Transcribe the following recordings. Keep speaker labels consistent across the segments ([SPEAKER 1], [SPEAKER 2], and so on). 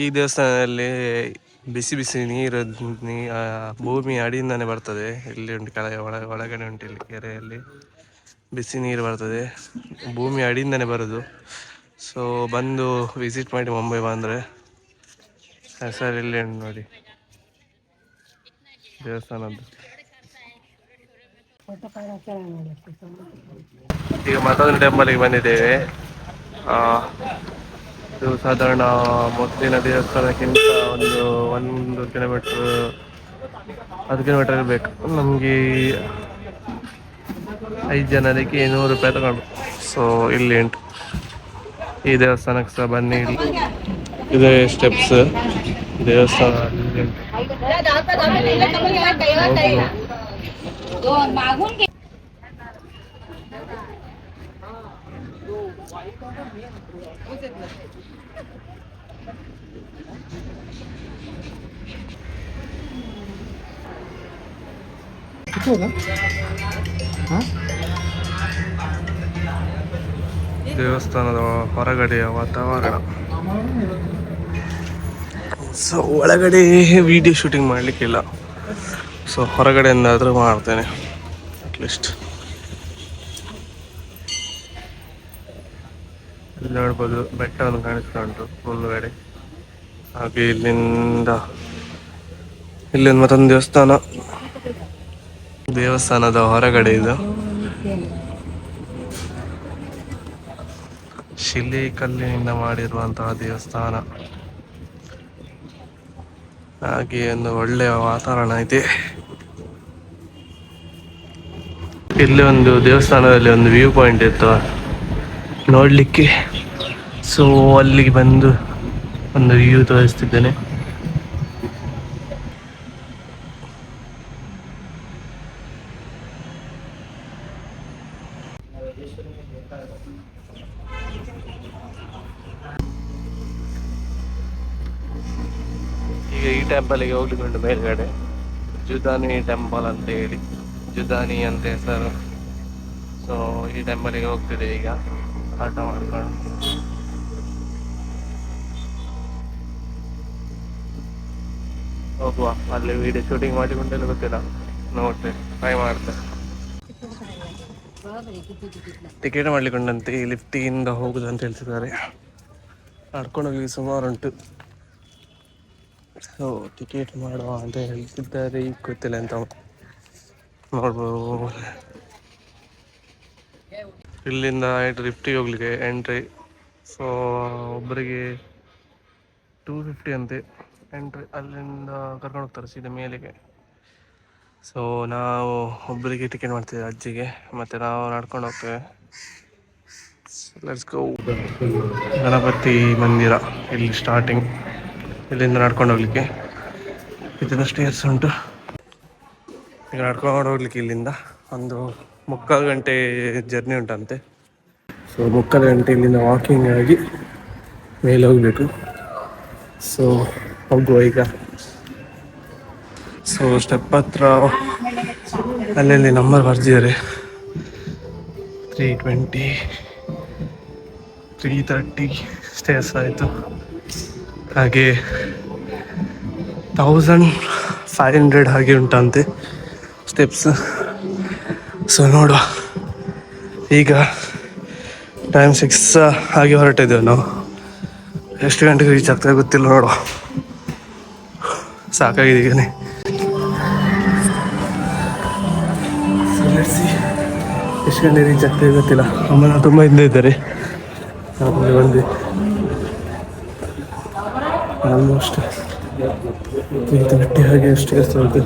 [SPEAKER 1] ಈ ದೇವಸ್ಥಾನದಲ್ಲಿ ಬಿಸಿ ಬಿಸಿ ನೀರು ಭೂಮಿ ಅಡಿಯಿಂದಾನೆ ಬರ್ತದೆ. ಇಲ್ಲಿ ಉಂಟು ಕೆಳಗೆ ಒಳ ಒಳಗಡೆ ಉಂಟು ಇಲ್ಲಿ ಕೆರೆಯಲ್ಲಿ. ಬಿಸಿ ನೀರು ಬರ್ತದೆ. ಭೂಮಿ ಅಡಿಯಿಂದನೇ ಬರೋದು. ಸೊ ಬಂದು ವಿಸಿಟ್ ಮಾಡಿ ಮುಂಬೈ ಬಂದರೆ ಹೆಸರು ಇಲ್ಲಿ ನೋಡಿ. ದೇವಸ್ಥಾನದ್ದು ಈಗ ಮತ್ತೊಂದು ಟೆಂಪಲ್ಗೆ ಬಂದಿದ್ದೇವೆ. ಇದು ಸಾಧಾರಣ ಮೊದಲಿನ ದೇವಸ್ಥಾನಕ್ಕಿಂತ ಒಂದು ಒಂದು ಕಿಲೋಮೀಟ್ರ್ ಹತ್ತು ಕಿಲೋಮೀಟರ್ ಇರಬೇಕು. ನಮಗೆ ಐದು ಜನರಿಗೆ ನೂರು ರೂಪಾಯಿ ತಗೊಂಡು. ಸೊ ಇಲ್ಲಿ ಉಂಟು. ಈ ದೇವಸ್ಥಾನಕ್ಕೆ ಸಹ ಬನ್ನಿ ಇಲ್ಲಿ. ಇದೆ ಸ್ಟೆಪ್ಸ್ ದೇವಸ್ಥಾನ ಅಲ್ಲಿ ಉಂಟು. ದೇವಸ್ಥಾನದ ಹೊರಗಡೆಯ ವಾತಾವರಣ. ಸೊ ಒಳಗಡೆ ವಿಡಿಯೋ ಶೂಟಿಂಗ್ ಮಾಡಲಿಕ್ಕಿಲ್ಲ ಸೊ ಹೊರಗಡೆಯಿಂದಾದರೂ ಮಾಡ್ತೇನೆ ಅಟ್ಲೀಸ್ಟ್ ಇಲ್ಲಿ ನೋಡ್ಬೋದು ಬೆಟ್ಟವನ್ನು ಕಾಣಿಸ್ತಾ ಉಂಟು ಮುಂದುಗಡೆ. ಹಾಗೆ ಇಲ್ಲಿಂದ ಇಲ್ಲಿಂದ ಮತ್ತೊಂದು ದೇವಸ್ಥಾನ. ದೇವಸ್ಥಾನದ ಹೊರಗಡೆ ಇದು. ಶಿಲೆ ಕಲ್ಲಿನಿಂದ ಮಾಡಿರುವಂತಹ ದೇವಸ್ಥಾನ. ಹಾಗೆ ಒಂದು ಒಳ್ಳೆಯ ವಾತಾವರಣ ಇದೆ. ಇಲ್ಲಿ ಒಂದು ದೇವಸ್ಥಾನದಲ್ಲಿ ಒಂದು ವ್ಯೂ ಪಾಯಿಂಟ್ ಇತ್ತು. ನೋಡಲಿಕ್ಕೆ. ಸೊ ಅಲ್ಲಿಗೆ ಬಂದು ಒಂದು ವ್ಯೂ ತೋರಿಸ್ತಿದ್ದೇನೆ. ಈಗ ಈ ಟೆಂಪಲ್ಗೆ ಹೋಗ್ಲಿಕ್ಕೆ ಮೇಲ್ಗಡೆ ಜುದಾನಿ ಟೆಂಪಲ್ ಅಂತ ಹೇಳಿ, ಜುದಾನಿ ಅಂತ ಹೆಸರು. ಸೊ ಈ ಟೆಂಪಲ್ಗೆ ಹೋಗ್ತಿದೆ ಈಗ. ಆಟ ಮಾಡ್ಕೊಂಡು. ಹೋಗುವ. ಅಲ್ಲಿ ವಿಡಿಯೋ ಶೂಟಿಂಗ್ ಮಾಡಿಕೊಂಡೆಲ್ಲ ಗೊತ್ತಿಲ್ಲ. ನೋಡ್ತೇನೆ. ಟ್ರೈ ಮಾಡ್ತೇನೆ. ಟಿಕೆಟ್ ಮಾಡ್ಲಿಕ್ಕುಂಟಂತೆ ಈ ಲಿಫ್ಟಿಂದ ಹೋಗುದು ಅಂತ ಹೇಳ್ತಿದ್ದಾರೆ. ನಡ್ಕೊಂಡು ಹೋಗಿ ಸುಮಾರು ಉಂಟು ಸೊ ಟಿಕೆಟ್ ಮಾಡುವ ಅಂತ ಹೇಳ್ತಿದ್ದಾರೆ. ಈಗ ಗೊತ್ತಿಲ್ಲ ಅಂತ ನೋಡ್ಬೋದು ಇಲ್ಲಿಂದ ಲಿಫ್ಟಿಗೆ ಹೋಗ್ಲಿಕ್ಕೆ ಎಂಟ್ರಿ ಸೊ ಒಬ್ಬರಿಗೆ ಟೂ ಫಿಫ್ಟಿ ಅಂತೆ. ಎಂಟ್ರಿ ಅಲ್ಲಿಂದ ಕರ್ಕೊಂಡು ಹೋಗ್ತಾರೆ, ಸೀದಾ ಮೇಲೆಗೆ. ಸೊ ನಾವು ಒಬ್ಬರಿಗೆ ಟಿಕೆಟ್ ಮಾಡ್ತೀವಿ, ಅಜ್ಜಿಗೆ. ಮತ್ತು ನಾವು ನಡ್ಕೊಂಡು ಹೋಗ್ತೇವೆ. ಲೆಟ್ಸ್ ಗೋ ಗಣಪತಿ ಮಂದಿರ, ಇಲ್ಲಿ ಸ್ಟಾರ್ಟಿಂಗ್ ಇಲ್ಲಿಂದ ನಡ್ಕೊಂಡು ಹೋಗ್ಲಿಕ್ಕೆ. ಇದನ್ನ ಸ್ಟೇರ್ಸ್ ಉಂಟು. ಈಗ ನಡ್ಕೊಂಡು ಹೋಗ್ಲಿಕ್ಕೆ ಇಲ್ಲಿಂದ. ಒಂದು ಮುಕ್ಕಾಲು ಗಂಟೆ ಜರ್ನಿ ಉಂಟಂತೆ. ಸೊ ಮುಕ್ಕಾಲು ಗಂಟೆ ಇಲ್ಲಿಂದ ವಾಕಿಂಗ್ ಆಗಿ ಮೇಲೆ ಹೋಗಬೇಕು. ಸೊ ಹೋಗುವ ಈಗ. ಸೊ ಸ್ಟೆಪ್ ಹತ್ರ ಅಲ್ಲಲ್ಲಿ ನಂಬರ್ ಬರ್ದಿದ್ದಾರೆ. Three twenty three thirty stairs ಆಯಿತು ಹಾಗೆ ತೌಸಂಡ್ ಫೈವ್ ಹಂಡ್ರೆಡ್ ಹಾಗೆ ಉಂಟಂತೆ ಸ್ಟೆಪ್ಸ್ ಸೊ ನೋಡುವ. ಈಗ ಟೈಮ್ ಸಿಕ್ಸ್ ಹಾಗೆ ಹೊರಟಿದ್ದೇವೆ ನಾವು. ಎಷ್ಟು ಗಂಟೆಗೆ ರೀಚ್ ಆಗ್ತದೆ ಗೊತ್ತಿಲ್ಲ, ನೋಡುವ. ಸಾಕಾಗಿದೆ ಈಗನೇ. ಎಷ್ಟು ಗಂಟೆ ರೀಚ್ ಆಗ್ತದೆ ಗೊತ್ತಿಲ್ಲ. ಅಮ್ಮನ ತುಂಬ ಹಿಂದೆ ಇದ್ದಾರೆ ಆಮೇಲೆ ಬಂದು. ಆಲ್ಮೋಸ್ಟ್ ಇದು ಗಟ್ಟಿ ಹಾಗೆ ಅಷ್ಟೇ ಉಂಟು.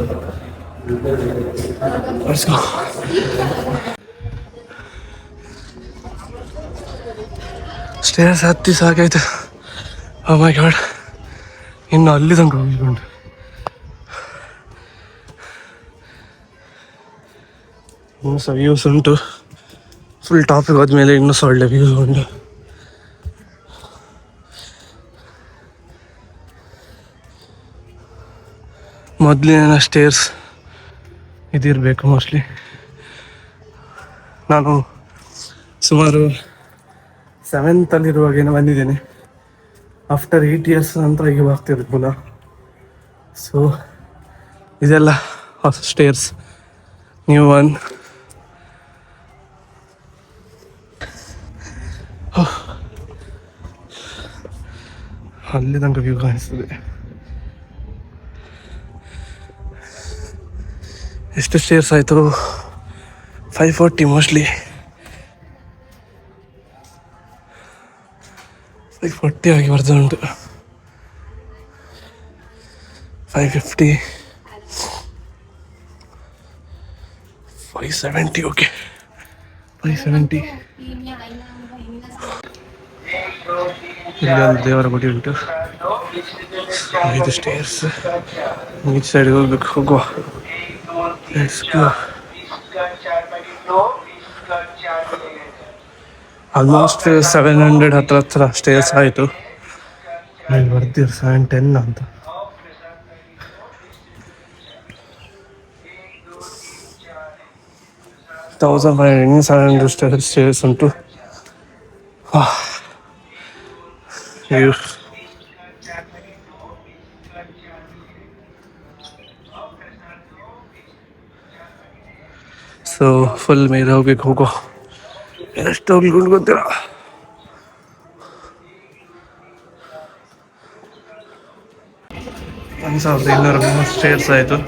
[SPEAKER 1] ಸ್ಟೇರ್ಸ್ ಹತ್ತಿ ಸಾಕಾಯ್ತು. Oh ಮೈ ಗಾಡ್ ಇನ್ನು ಅಲ್ಲಿ ತನಕ ಹೋಗಿಕೊಂಡು ಇನ್ನು ಸಹ ವ್ಯೂಸ್ ಉಂಟು. ಫುಲ್ ಟಾಪಿಗೆ ಹೋದ್ಮೇಲೆ ಇನ್ನೂ ಸೊಳ್ಳೆ ಒಳ್ಳೆ ವ್ಯೂ ಉಂಟು ಮೊದಲಿನ ಸ್ಟೇರ್ಸ್ ಇದಿರಬೇಕು ಮೋಸ್ಟ್ಲಿ ನಾನು ಸುಮಾರು ಸೆವೆಂತಲ್ಲಿರುವಾಗೇನೋ ಬಂದಿದ್ದೇನೆ. ಆಫ್ಟರ್ ಏಯ್ಟ್ ಇಯರ್ಸ್ ನಂತರ ಈಗ ಬರ್ತಿರೋದು ಪುನಃ. ಸೊ ಇದೆಲ್ಲ ಸ್ಟೇರ್ಸ್ ನ್ಯೂ ಒನ್ ಅಲ್ಲಿ ತನಕ ವ್ಯೂ ಕಾಣಿಸ್ತದೆ ಎಷ್ಟು ಸ್ಟೇರ್ಸ್ ಆಯಿತು? Five forty mostly five forty ಆಗಿ ಬರ್ತಾ ಉಂಟು five fifty five seventy okay five seventy ಇಲ್ಲಿ ಒಂದು ದೇವರ ಗುಡಿ ಉಂಟು. ಇದು ಸ್ಟೇರ್ಸ್ ಈ ಸೈಡ್ ಹೋಗ್ಬೇಕು ಹೋಗುವ. ಆಲ್ಮೋಸ್ಟ್ ಸೆವೆನ್ ಹಂಡ್ರೆಡ್ ಹತ್ರ ಹತ್ರ ಸ್ಟೇರ್ಸ್ ಆಯಿತು. ಇಲ್ಲಿ ಬರ್ತೀರಿ ಸೆವೆನ್ ಟೆನ್ ಅಂತ. Thousand five hundred seven hundred stairs stairs ಉಂಟು. ಅಯ್ಯೋ ಸೊ ಫುಲ್ ಮೇಲೆ ಹೋಗ್ಬೇಕು ಹೋಗೋ ಎಷ್ಟು ಹೋಗ್ಲಿಕ್ಕೆ ಗೊತ್ತಿಲ್ಲ ಒಂದು ಸಾವಿರದ ಇನ್ನೂರ ಮೂವತ್ತು ಸ್ಟೇರ್ಸ್ ಆಯಿತು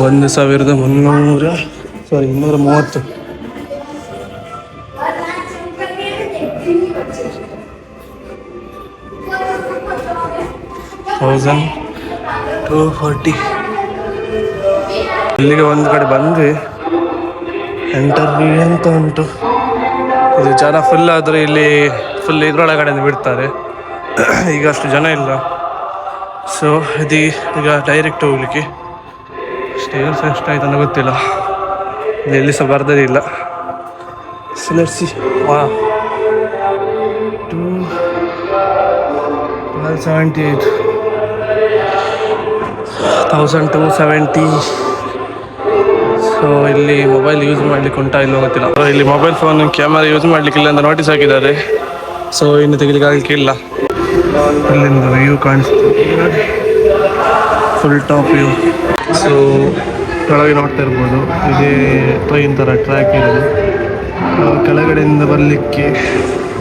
[SPEAKER 1] ಒಂದು ಸಾವಿರದ ಮುನ್ನೂರ ಸಾರಿ ಇನ್ನೂರ ಮೂವತ್ತು ತೌಸಂಡ್ ಟೂ ಫಾರ್ಟಿ ಇಲ್ಲಿಗೆ ಒಂದು ಕಡೆ ಬಂದ್ವಿ. ಎಂಟರ್ವ್ಯೂ ಅಂತ ಉಂಟು. ಇದು ಜನ ಫುಲ್ ಆದರೆ ಇಲ್ಲಿ ಫುಲ್ ಇದ್ರೊಳಗಡೆ ಬಿಡ್ತಾರೆ ಈಗ ಅಷ್ಟು ಜನ ಇಲ್ಲ. ಸೊ ಇದು ಈಗ ಡೈರೆಕ್ಟ್ ಹೋಗ್ಲಿಕ್ಕೆ. ಸ್ಟೇರ್ಸ್ ಎಷ್ಟಾಯ್ತು ಅಂತ ಗೊತ್ತಿಲ್ಲ. ಎಲ್ಲಿ ಸಹ ಬರ್ದೇ ಇಲ್ಲ. ಸಿಲರ್ಸಿ ವಾ two seventy eight thousand two seventy so ಇಲ್ಲಿ ಮೊಬೈಲ್ ಯೂಸ್ ಮಾಡ್ಲಿಕ್ಕೆ ಉಂಟಾ ಇಲ್ಲೋ ಗೊತ್ತಿಲ್ಲ. ಇಲ್ಲಿ ಮೊಬೈಲ್ ಫೋನ್ ಕ್ಯಾಮರಾ ಯೂಸ್ ಮಾಡ್ಲಿಕ್ಕಿಲ್ಲ ಅಂತ ನೋಟಿಸ್ ಹಾಕಿದ್ದಾರೆ. ಸೊ ಇನ್ನು ತೆಗಿಲಿಕ್ಕೆ ಆಗಲಿಕ್ಕೆ ಇಲ್ಲ. ಇಲ್ಲಿಂದ ವ್ಯೂ ಕಾಣಿಸ್ತು. ಫುಲ್ ಟಾಪ್ ವ್ಯೂ ಸೊ ಕೆಳಗೆ ನೋಡ್ತಾ ಇರ್ಬೋದು. ಇದೇ ಟ್ರೈನ್ ಥರ ಟ್ರ್ಯಾಕ್ ಇರೋದು. ಕೆಳಗಡೆಯಿಂದ ಬರಲಿಕ್ಕೆ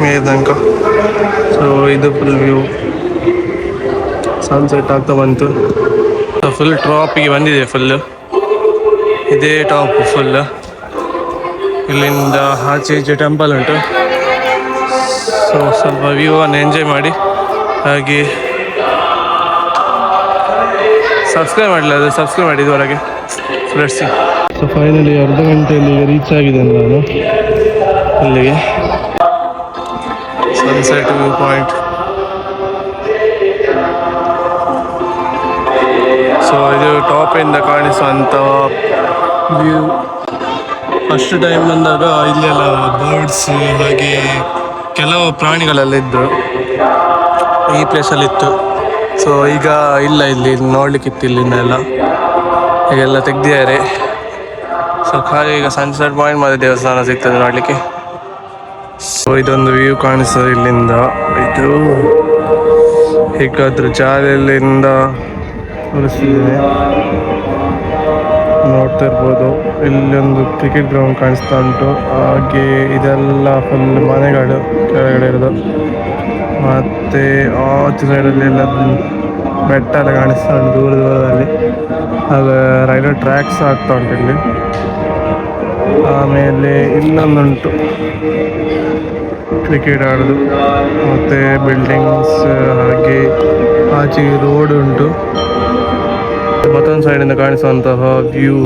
[SPEAKER 1] ಮೇದಂಕ ಸೊ ಇದು ಫುಲ್ ವ್ಯೂ ಸನ್ಸೆಟ್ ಆಗ್ತಾ ಬಂತು. ಫುಲ್ ಟ್ರಾಪಿಗೆ ಬಂದಿದೆ ಫುಲ್ಲು ಇದೇ ಟಾಪ್ ಫುಲ್ ಇಲ್ಲಿಂದ ಆಚೆ ಈಚೆ ಟೆಂಪಲ್ ಉಂಟು. ಸೊ ಸ್ವಲ್ಪ ವ್ಯೂವನ್ನು ಎಂಜಾಯ್ ಮಾಡಿ. ಹಾಗೆ ಸಬ್ಸ್ಕ್ರೈಬ್ ಮಾಡಲಿಲ್ಲ ಅದು ಸಬ್ಸ್ಕ್ರೈಬ್ ಮಾಡಿ ಇದುವರೆಗೆ ಫ್ರೆಂಡ್ಸಿ ಸೊ ಫೈನಲಿ ಅರ್ಧ ಗಂಟೆಯಲ್ಲಿ ರೀಚ್ ಆಗಿದ್ದೇನೆ ನಾನು. ಇಲ್ಲಿಗೆ. ಸನ್ಸೆಟ್ ವ್ಯೂ ಪಾಯಿಂಟ್ ಸೊ ಇದು ಇಂದ ಕಾಣಿಸುವಂಥ ವ್ಯೂ. ಫಸ್ಟ್ ಟೈಮ್ ಬಂದಾಗ ಇಲ್ಲೆಲ್ಲ ಬರ್ಡ್ಸ್ ಹಾಗೆ ಕೆಲವು ಪ್ರಾಣಿಗಳೆಲ್ಲ ಇದ್ದರು ಈ ಪ್ಲೇಸಲ್ಲಿತ್ತು ಸೊ ಈಗ ಇಲ್ಲ ಇಲ್ಲಿ ನೋಡ್ಲಿಕ್ಕಿತ್ತು ಇಲ್ಲಿಂದ ಎಲ್ಲ. ಈಗೆಲ್ಲ ತೆಗ್ದಿದ್ದಾರೆ. ಸೊ ಖಾಲಿ ಈಗ ಸನ್ಸೆಟ್ ಪಾಯಿಂಟ್ ಮತ್ತು ದೇವಸ್ಥಾನ ಸಿಗ್ತದೆ ನೋಡಲಿಕ್ಕೆ. ಸೊ ಇದೊಂದು ವ್ಯೂ ಕಾಣಿಸ್ತದೆ ಇಲ್ಲಿಂದ. ಇದು ಹೇಗಾದ್ರೂ ತೋರಿಸ್ತಿದ್ದೇನೆ ನೋಡ್ತಾ ಇರ್ಬೋದು. ಇಲ್ಲೊಂದು ಕ್ರಿಕೆಟ್ ಗ್ರೌಂಡ್ ಕಾಣಿಸ್ತಾ ಉಂಟು. ಹಾಗೆ ಇದೆಲ್ಲ ಫುಲ್ ಮನೆಗಳು ಕೆಳಗಡೆ ಇರೋದು. ಮತ್ತೆ ಆಚೆ ಸೈಡಲ್ಲಿ ಎಲ್ಲ ಬೆಟ್ಟ ಎಲ್ಲ ಕಾಣಿಸ್ತಾ ಉಂಟು ದೂರ ದೂರದಲ್ಲಿ. ಹಾಗೆ ರೈಲ್ವೆ ಟ್ರ್ಯಾಕ್ಸ್ ಆಗ್ತಾ ಉಂಟು ಇಲ್ಲಿ. ಆಮೇಲೆ ಇನ್ನೊಂದುಂಟು. ಕ್ರಿಕೆಟ್ ಆಡೋದು. ಮತ್ತು ಬಿಲ್ಡಿಂಗ್ಸ್ ಹಾಗೆ ಆಚೆ ರೋಡ್ ಉಂಟು. ಮತ್ತೊಂದು ಸೈಡಿಂದ ಕಾಣಿಸುವಂತಹ ವ್ಯೂ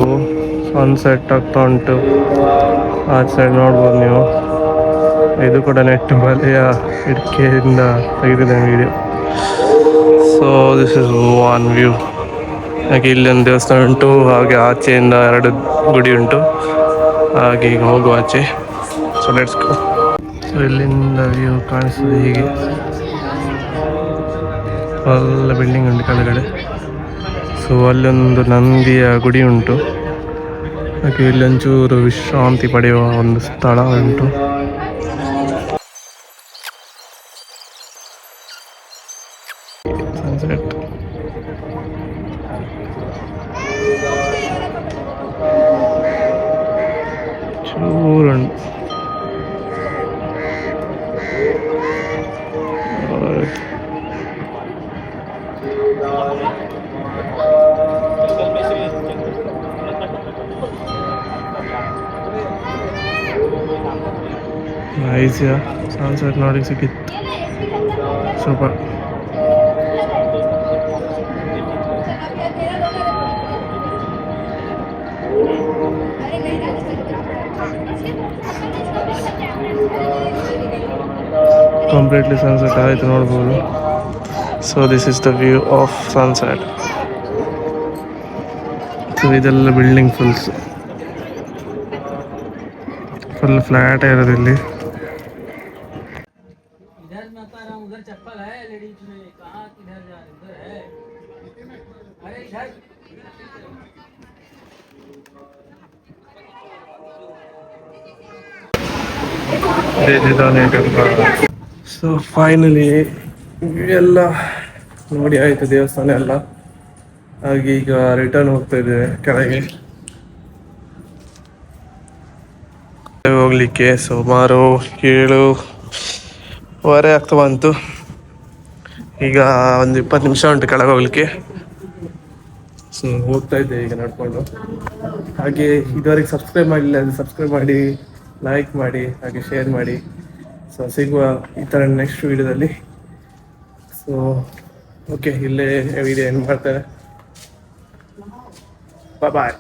[SPEAKER 1] ಸನ್ಸೆಟ್ ಆಗ್ತಾ ಉಂಟು. ಆಚೆ ಸೈಡ್ ನೋಡ್ಬೋದು ನೀವು. ಇದು ಕೂಡ ನೆಟ್ ಬಲೆಯ ಇಡ್ಕೆಯಿಂದ ತೆಗೆದಿದ್ದೇನೆ video so this is one view ಹಾಗೆ ಇಲ್ಲಿ ಒಂದು ದೇವಸ್ಥಾನ ಉಂಟು. ಹಾಗೆ ಆಚೆಯಿಂದ ಎರಡು ಗುಡಿ ಉಂಟು. ಹಾಗೆ ಈಗ ಹೋಗುವ ಆಚೆ. ಸೊ ಲೆಟ್ಸ್ ಸೊ ಇಲ್ಲಿಂದ ವ್ಯೂ ಕಾಣಿಸ್ತದೆ ಹೀಗೆ. ಎಲ್ಲ ಬಿಲ್ಡಿಂಗ್ ಉಂಟು ಕೆಳಗಡೆ. ಸೊ ಅಲ್ಲೊಂದು ನಂದಿಯ ಗುಡಿ ಉಂಟು ಹಾಗೆ ಇಲ್ಲಿ ಒಂಚೂರು ವಿಶ್ರಾಂತಿ ಪಡೆಯುವ ಒಂದು ಸ್ಥಳ ಉಂಟು ಸನ್ಸೆಟ್ ಚೂರುಂಟು ನೈಸ್ಯಾ ಸನ್ಸೆಟ್ ನೋಡಿ ಸಿಕ್ಕಿತ್ತು ಸೂಪರ್ ಕಂಪ್ಲೀಟ್ಲಿ ಸನ್ಸೆಟ್ ಆಯಿತು, ನೋಡ್ಬೋದು. So this is the view of sunset so ಇದೆಲ್ಲ ಬಿಲ್ಡಿಂಗ್ ಫುಲ್ಸ್ ಫುಲ್ ಫ್ಲ್ಯಾಟ್ ಇರೋದು ಇಲ್ಲಿ. ಸೊ ಫೈನಲಿ ಎಲ್ಲ ನೋಡಿ ಆಯ್ತು, ದೇವಸ್ಥಾನ ಎಲ್ಲ. ಹಾಗೆ ಈಗ ರಿಟರ್ನ್ ಹೋಗ್ತಾ ಇದ್ದೇವೆ ಕೆಳಗೆ. ಹೋಗ್ಲಿಕ್ಕೆ ಸುಮಾರು ಏಳುವರೆ ಆಗ್ತಾ ಬಂತು. ಈಗ ಒಂದು ಇಪ್ಪತ್ತು ನಿಮಿಷ ಉಂಟು ಕೆಳಗೆ ಹೋಗ್ಲಿಕ್ಕೆ. ಸೊ ಹೋಗ್ತಾ ಇದ್ದೆ ಈಗ ನಡ್ಕೊಂಡು. ಹಾಗೆ ಇದುವರೆಗೆ ಸಬ್ಸ್ಕ್ರೈಬ್ ಮಾಡಿಲ್ಲ ಸಬ್ಸ್ಕ್ರೈಬ್ ಮಾಡಿ. ಲೈಕ್ ಮಾಡಿ, ಹಾಗೆ ಶೇರ್ ಮಾಡಿ. ಸೊ ಸಿಗುವ ಈ ಥರ ನೆಕ್ಸ್ಟ್ ವೀಡಿಯೋದಲ್ಲಿ ಸೊ ಓಕೆ ಇಲ್ಲೇ ವಿಡಿಯೋ ಏನು ಮಾಡ್ತಾರೆ ಬಾಯ್